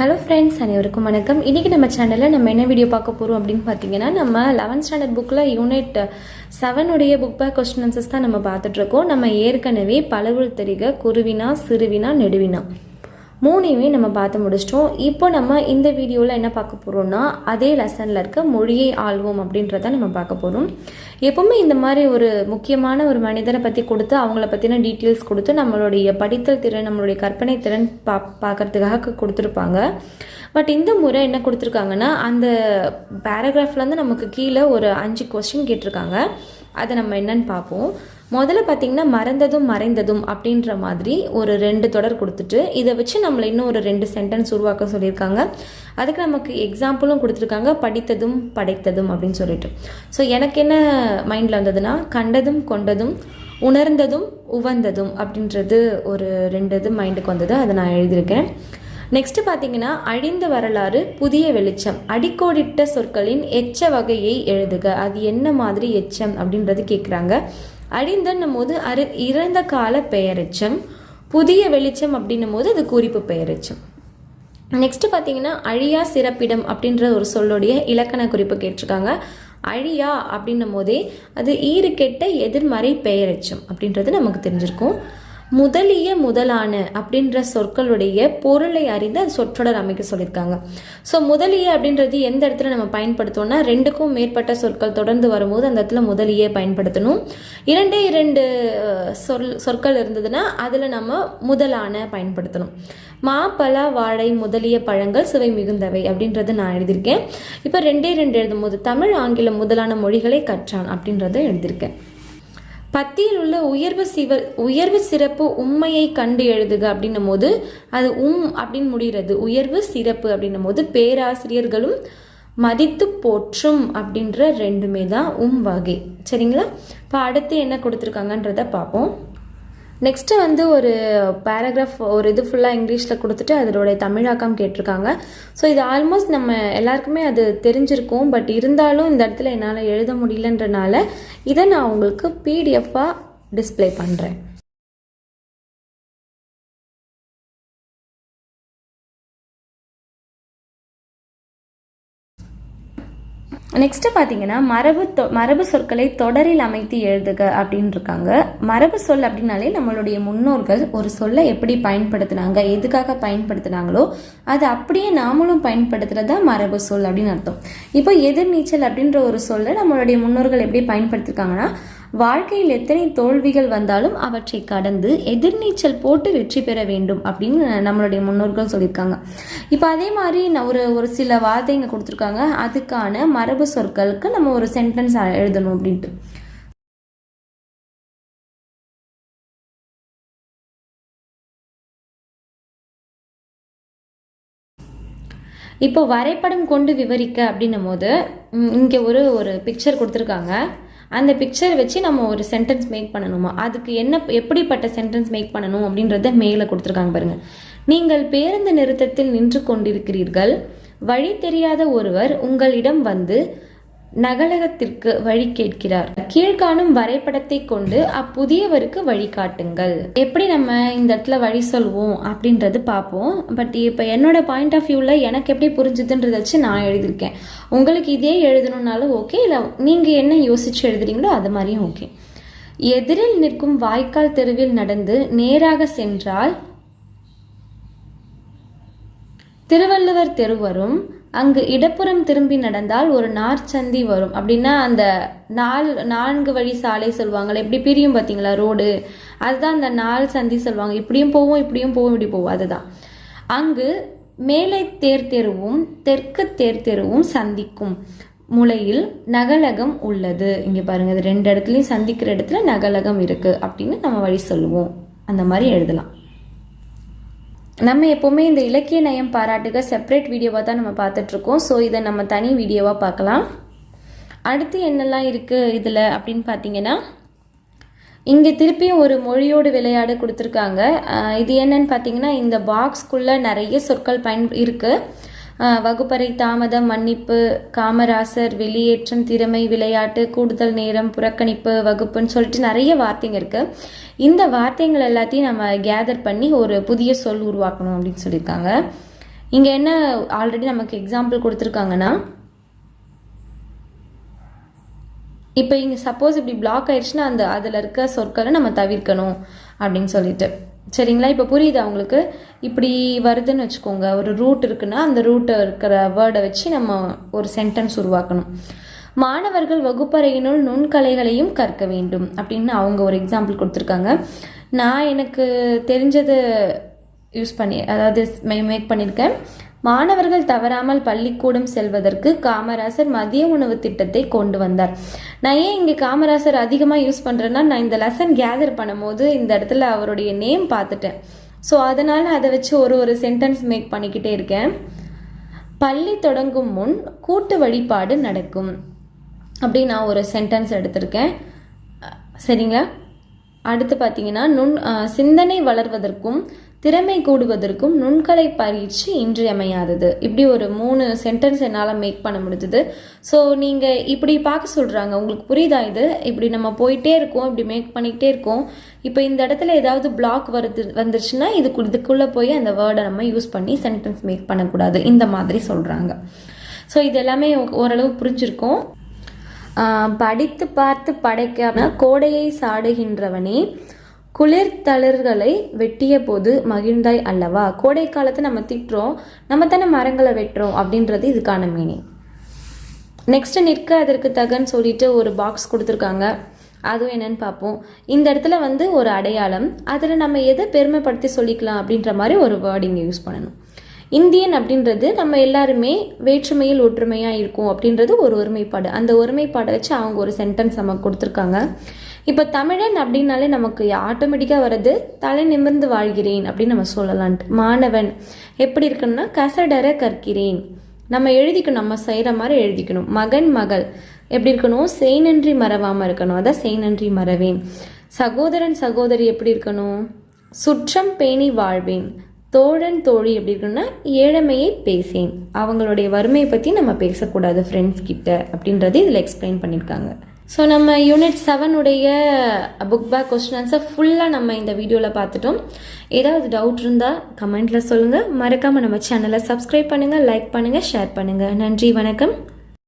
Hello friends அனைவருக்கும் வணக்கம். இன்றைக்கி நம்ம சேனலில் நம்ம என்ன வீடியோ பார்க்க போகிறோம் அப்படின்னு பார்த்தீங்கன்னா நம்ம லெவன்த் ஸ்டாண்டர்ட் புக்கில் யூனிட் செவனுடைய புக் பேக் கொஸ்டின் ஆன்சர்ஸ் தான் நம்ம பார்த்துட்ருக்கோம் நம்ம ஏற்கனவே பலவுள் தெரிக குருவினா சிறுவினா நெடுவினா. மூணையுமே நம்ம பார்த்து முடிச்சிட்டோம். இப்போ நம்ம இந்த வீடியோவில் என்ன பார்க்க போகிறோம்னா அதே லெசனில் இருக்க மொழியை ஆள்வோம் அப்படின்றத நம்ம பார்க்க போகிறோம் எப்பவுமே இந்த மாதிரி ஒரு முக்கியமான ஒரு மனிதரை பற்றி கொடுத்து அவங்கள பற்றின டீட்டெயில்ஸ் கொடுத்து நம்மளுடைய படித்தல் திறன் நம்மளுடைய கற்பனை திறன் பா பார்க்கறதுக்காக கொடுத்துருப்பாங்க. பட் இந்த முறை என்ன கொடுத்துருக்காங்கன்னா அந்த பேராகிராஃப்லேருந்து நமக்கு கீழே ஒரு அஞ்சு கொஸ்டின் கேட்டிருக்காங்க. அதை நம்ம என்னன்னு பார்ப்போம். முதல்ல பார்த்தீங்கன்னா மறந்ததும் மறைந்ததும் அப்படின்ற மாதிரி ஒரு ரெண்டு தொடர் கொடுத்துட்டு இதை வச்சு நம்மளை இன்னும் ஒரு ரெண்டு சென்டென்ஸ் உருவாக்க சொல்லியிருக்காங்க. அதுக்கு நமக்கு எக்ஸாம்பிளும் கொடுத்துருக்காங்க. படித்ததும் படைத்ததும் அப்படின்னு சொல்லிட்டு. ஸோ எனக்கு என்ன மைண்டில் வந்ததுன்னா கண்டதும் கொண்டதும் உணர்ந்ததும் உவந்ததும் அப்படின்றது ஒரு ரெண்டு இது மைண்டுக்கு வந்தது. அதை நான் எழுதியிருக்கேன். நெக்ஸ்ட் பார்த்தீங்கன்னா அழிந்த வரலாறு புதிய வெளிச்சம் அடிக்கோடிட்ட சொற்களின் எச்ச வகையை எழுதுக. அது என்ன மாதிரி எச்சம் அப்படின்றது கேட்குறாங்க அழிந்தன்னும் போது அரு இறந்த கால பெயரெச்சம் புதிய வெளிச்சம் அப்படின்னும் போது அது குறிப்பு பெயரெச்சம். நெக்ஸ்ட் பார்த்தீங்கன்னா அழியா சிறப்பிடம் அப்படின்ற ஒரு சொல்லுடைய இலக்கண குறிப்பு கேட்டிருக்காங்க. அழியா அப்படின்னும் போதே அது ஈறுகெட்ட எதிர்மறை பெயரெச்சம் அப்படின்றது நமக்கு தெரிஞ்சிருக்கும். முதலிய முதலான அப்படின்ற சொற்களுடைய பொருளை அறிந்து அது சொற்றொடர் அமைக்க சொல்லியிருக்காங்க. ஸோ முதலிய அப்படின்றது எந்த இடத்துல நம்ம பயன்படுத்தோம்னா ரெண்டுக்கும் மேற்பட்ட சொற்கள் தொடர்ந்து வரும்போது அந்த இடத்துல முதலிய பயன்படுத்தணும். இரண்டே இரண்டு சொல் சொற்கள் இருந்ததுன்னா அதில் நம்ம முதலான பயன்படுத்தணும். மா பலா வாழை முதலிய பழங்கள் சுவை மிகுந்தவை அப்படின்றது நான் எழுதியிருக்கேன். இப்போ ரெண்டே ரெண்டு எழுதும்போது தமிழ் ஆங்கிலம் முதலான மொழிகளை கற்றான் அப்படின்றத எழுதியிருக்கேன். பத்தியில் உள்ள உயர்வு சிவ உயர்வு சிறப்பு உண்மையை கண்டு எழுதுக அப்படின்னும் போது அது உம் அப்படின்னு முடிகிறது. உயர்வு சிறப்பு அப்படின்னும் போது பேராசிரியர்களும் மதித்து போற்றும் அப்படின்ற ரெண்டுமே தான் உம் வகை. சரிங்களா? இப்போ அடுத்து என்ன கொடுத்துருக்காங்கன்றத பார்ப்போம். நெக்ஸ்ட்டு வந்து ஒரு பேராகிராஃப் ஒரு இது ஃபுல்லாக இங்கிலீஷில் கொடுத்துட்டு அதோடைய தமிழாக்கம் கேட்டிருக்காங்க. ஸோ இது ஆல்மோஸ்ட் நம்ம எல்லாருக்குமே அது தெரிஞ்சிருக்கும். பட் இருந்தாலும் இந்த இடத்துல என்னால் எழுத முடியலன்றனால இதை நான் உங்களுக்கு பிடிஎஃபாக டிஸ்ப்ளே பண்ணுறேன் நெக்ஸ்ட்டு பார்த்தீங்கன்னா மரபு தொ மரபு சொற்களை தொடரில் அமைத்து எழுதுக அப்படின்னு இருக்காங்க. மரபு சொல் அப்படின்னாலே நம்மளுடைய முன்னோர்கள் ஒரு சொல்லை எப்படி பயன்படுத்தினாங்க எதுக்காக பயன்படுத்தினாங்களோ அது அப்படியே நாமளும் பயன்படுத்துறது தான் மரபு சொல் அப்படின்னு அர்த்தம். இப்போ எதிர்நீச்சல் அப்படின்ற ஒரு சொல்லை நம்மளுடைய முன்னோர்கள் எப்படி பயன்படுத்திருக்காங்கன்னா வாழ்க்கையில் எத்தனை தோல்விகள் வந்தாலும் அவற்றை கடந்து எதிர்நீச்சல் போட்டு வெற்றி பெற வேண்டும் அப்படின்னு நம்மளுடைய முன்னோர்கள் சொல்லியிருக்காங்க. இப்போ அதே மாதிரி நான் ஒரு ஒரு சில வார்த்தைங்க கொடுத்துருக்காங்க. அதுக்கான மரபு சொற்களுக்கு நம்ம ஒரு சென்டென்ஸ் எழுதணும் அப்படின்ட்டு. இப்போ வரைபடம் கொண்டு விவரிக்க அப்படின்னும் போது இங்கே ஒரு ஒரு பிக்சர் கொடுத்துருக்காங்க. அந்த பிக்சர் வச்சு நம்ம ஒரு சென்டென்ஸ் மேக் பண்ணணுமா? அதுக்கு என்ன எப்படிப்பட்ட சென்டென்ஸ் மேக் பண்ணணும் அப்படின்றத மேலே கொடுத்துருக்காங்க பாருங்கள் நீங்கள் பேருந்து நிறுத்தத்தில் நின்று கொண்டிருக்கிறீர்கள். வழி தெரியாத ஒருவர் உங்களிடம் வந்து நகலகத்திற்கு வழி கேட்கிறார். கீழ்காணும் வரைபடத்தை கொண்டு அப்புதியவருக்கு வழிகாட்டுங்கள் எப்படி நம்ம இந்த இடத்துல வழி சொல்வோம் அப்படின்றது பார்ப்போம். பட் இப்போ என்னோட பாயிண்ட் ஆஃப் வியூவில் எனக்கு எப்படி புரிஞ்சுதுன்றதை வச்சு நான் எழுதியிருக்கேன். உங்களுக்கு இதே எழுதணுன்னாலும் ஓகே இல்லை நீங்கள் என்ன யோசிச்சு எழுதுறீங்களோ அது மாதிரியும் ஓகே எதிரில் நிற்கும் வாய்க்கால் தெருவில் நடந்து நேராக சென்றால் திருவள்ளுவர் தெருவரும் அங்கு இடப்புறம் திரும்பி நடந்தால் ஒரு நார்ச்சந்தி வரும். அப்படின்னா அந்த நால் நான்கு வழி சாலை சொல்லுவாங்கள்ல இப்படி பிரியும் பார்த்தீங்களா ரோடு? அதுதான் அந்த நாள் சந்தி சொல்லுவாங்க. இப்படியும் போவோம் இப்படியும் போவோம் இப்படி போவோம். அதுதான். அங்கு மேலை தேர் தெருவும் தெற்கு தேர் தெருவும் சந்திக்கும் முளையில் நகலகம் உள்ளது. இங்கே பாருங்கள் இது ரெண்டு இடத்துலையும் சந்திக்கிற இடத்துல நகலகம் இருக்குது அப்படின்னு நம்ம வழி சொல்லுவோம். அந்த மாதிரி எழுதலாம். நம்ம எப்போவுமே இந்த இலக்கிய நயம் பாராட்டுக செப்பரேட் வீடியோவாக தான் நம்ம பார்த்துட்ருக்கோம். ஸோ இதை நம்ம தனி வீடியோவாக பார்க்கலாம். அடுத்து என்னெல்லாம் இருக்குது இதில் அப்படின்னு பார்த்தீங்கன்னா இங்கே திருப்பியும் ஒரு மொழியோடு விளையாடு கொடுத்துருக்காங்க. இது என்னன்னு பார்த்தீங்கன்னா இந்த பாக்ஸ்க்குள்ளே நிறைய சொற்கள் பயன் இருக்குது வகுப்பறை தாமதம் மன்னிப்பு காமராசர் வெளியேற்றம் திறமை விளையாட்டு கூடுதல் நேரம் புறக்கணிப்பு வகுப்புன்னு சொல்லிட்டு நிறைய வார்த்தைங்க இருக்குது இந்த வார்த்தைகள் எல்லாத்தையும் நம்ம கேதர் பண்ணி ஒரு புதிய சொல் உருவாக்கணும் அப்படின்னு சொல்லியிருக்காங்க. இங்கே என்ன ஆல்ரெடி நமக்கு எக்ஸாம்பிள் கொடுத்துருக்காங்கன்னா இப்போ இங்கே சப்போஸ் இப்படி பிளாக் ஆயிடுச்சுன்னா அந்த அதில் இருக்க சொற்களை நம்ம தவிர்க்கணும் அப்படின்னு சொல்லிட்டு. சரிங்களா? இப்போ புரியுதா உங்களுக்கு? இப்படி வருதுன்னு வச்சுக்கோங்க. ஒரு ரூட் இருக்குன்னா அந்த ரூட்டை இருக்கிற வேர்டை வச்சு நம்ம ஒரு சென்டென்ஸ் உருவாக்கணும். மாணவர்கள் வகுப்பறையினுள் நுண்கலைகளையும் கற்க வேண்டும் அப்படின்னு அவங்க ஒரு எக்ஸாம்பிள் கொடுத்துருக்காங்க. நான் எனக்கு தெரிஞ்சது யூஸ் பண்ணி அதாவது மேக் பண்ணியிருக்கேன். மாணவர்கள் தவறாமல் பள்ளிக்கூடம் செல்வதற்கு காமராசர் மதிய உணவு திட்டத்தை கொண்டு வந்தார். நான் ஏன் இங்கே காமராசர் அதிகமாக யூஸ் பண்ணுறேன்னா நான் இந்த லெசன் கேதர் பண்ணும்போது இந்த இடத்துல அவருடைய நேம் பார்த்துட்டேன். ஸோ அதனால் அதை வச்சு ஒரு ஒரு சென்டென்ஸ் மேக் பண்ணிக்கிட்டே இருக்கேன். பள்ளி தொடங்கும் முன் கூட்டு வழிபாடு நடக்கும். அப்படி நான் ஒரு சென்டென்ஸ் எடுத்திருக்கேன். சரிங்களா? அடுத்து பார்த்தீங்கன்னா நுண் சிந்தனை வளர்வதற்கும் திறமை கூடுவதற்கும் நுண்கலை பயிற்சி இன்றியமையாதது. இப்படி ஒரு மூணு சென்டென்ஸ் என்னால் மேக் பண்ண முடிஞ்சது. ஸோ நீங்கள் இப்படி பார்க்க சொல்கிறாங்க உங்களுக்கு புரியுதா இது? இப்படி நம்ம போயிட்டே இருக்கோம் இப்படி மேக் பண்ணிக்கிட்டே இருக்கோம். இப்போ இந்த இடத்துல ஏதாவது பிளாக் வருது வந்துருச்சுன்னா இதுக்கு இதுக்குள்ளே போய் அந்த வேர்டை நம்ம யூஸ் பண்ணி சென்டென்ஸ் மேக் பண்ணக்கூடாது. இந்த மாதிரி சொல்கிறாங்க ஸோ இது எல்லாமே ஓரளவு புரிஞ்சிருக்கும். படித்து பார்த்து படைக்கான கோடையை சாடுகின்றவனே குளிர் தளிர்களை வெட்டிய போது மகிழ்ந்தாய் அல்லவா? கோடை காலத்தை நம்ம திட்டுறோம் நம்ம தானே மரங்களை வெட்டுறோம் அப்படின்றது இதுக்கான மீனிங் நெக்ஸ்ட் நிற்க அதற்கு தகன்னு சொல்லிட்டு ஒரு பாக்ஸ் கொடுத்துருக்காங்க. அதுவும் என்னன்னு பார்ப்போம். இந்த இடத்துல வந்து ஒரு அடையாளம் அதில் நம்ம எதை பெருமைப்படுத்தி சொல்லிக்கலாம் அப்படின்ற மாதிரி ஒரு வேர்டிங் யூஸ் பண்ணணும். இந்தியன் அப்படின்றது நம்ம எல்லாருமே வேற்றுமையில் ஒற்றுமையாக இருக்கும் அப்படின்றது ஒரு ஒருமைப்பாடு. அந்த ஒருமைப்பாடை வச்சு அவங்க ஒரு சென்டென்ஸ் நமக்கு கொடுத்துருக்காங்க. இப்போ தமிழன் அப்படின்னாலே நமக்கு ஆட்டோமேட்டிக்காக வர்றது தலை நிமிர்ந்து வாழ்கிறேன் அப்படின்னு நம்ம சொல்லலான்ட்டு. மாணவன் எப்படி இருக்குன்னா கசடர கற்கிறேன். நம்ம எழுதிக்கணும் நம்ம செய்கிற மாதிரி எழுதிக்கணும். மகன் மகள். எப்படி இருக்கணும்? செய் நன்றி மறவாமல் இருக்கணும். அதான் செய் நன்றி மறவேன். சகோதரன் சகோதரி எப்படி இருக்கணும்? சுற்றம் பேணி வாழ்வேன். தோழன் தோழி எப்படி இருக்குன்னா ஏழமையை பேசேன். அவங்களுடைய வறுமையை பற்றி நம்ம பேசக்கூடாது ஃப்ரெண்ட்ஸ் கிட்ட அப்படின்றத இதில் எக்ஸ்பிளைன் பண்ணியிருக்காங்க ஸோ நம்ம யூனிட் செவனுடைய புக் பேக் கொஸ்டின் ஆன்சர் ஃபுல்லாக நம்ம இந்த வீடியோவில் பார்த்துட்டோம். ஏதாவது டவுட் இருந்தால் கமெண்ட்டில் சொல்லுங்கள் மறக்காமல் நம்ம சேனலை சப்ஸ்கிரைப் பண்ணுங்கள் லைக் பண்ணுங்கள் ஷேர் பண்ணுங்கள் நன்றி வணக்கம்.